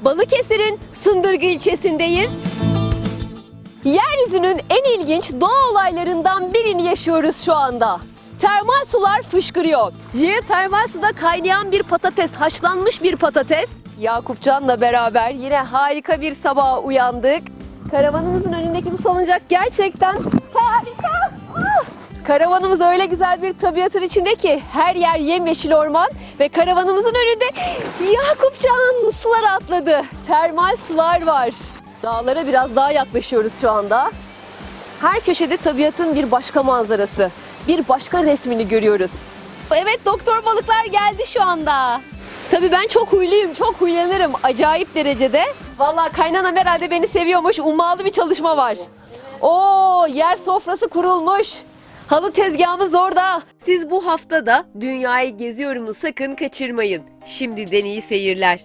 Balıkesir'in Sındırgı ilçesindeyiz. Yeryüzünün en ilginç doğa olaylarından birini yaşıyoruz şu anda. Termal sular fışkırıyor. Jeotermal suda kaynayan bir patates, haşlanmış bir patates. Yakupcan'la beraber yine harika bir sabaha uyandık. Karavanımızın önündeki bu salıncak gerçekten harika. Karavanımız öyle güzel bir tabiatın içinde ki her yer yemyeşil orman ve karavanımızın önünde Yakupcan sular atladı. Termal sular var. Dağlara biraz daha yaklaşıyoruz şu anda. Her köşede tabiatın bir başka manzarası, bir başka resmini görüyoruz. Evet doktor balıklar geldi şu anda. Tabii ben çok huyluyum, çok huylanırım acayip derecede. Vallahi kaynanam herhalde beni seviyormuş, ummalı bir çalışma var. Oo yer sofrası kurulmuş. Halı tezgahımız orada. Siz bu haftada dünyayı geziyorumu sakın kaçırmayın. Şimdiden iyi seyirler.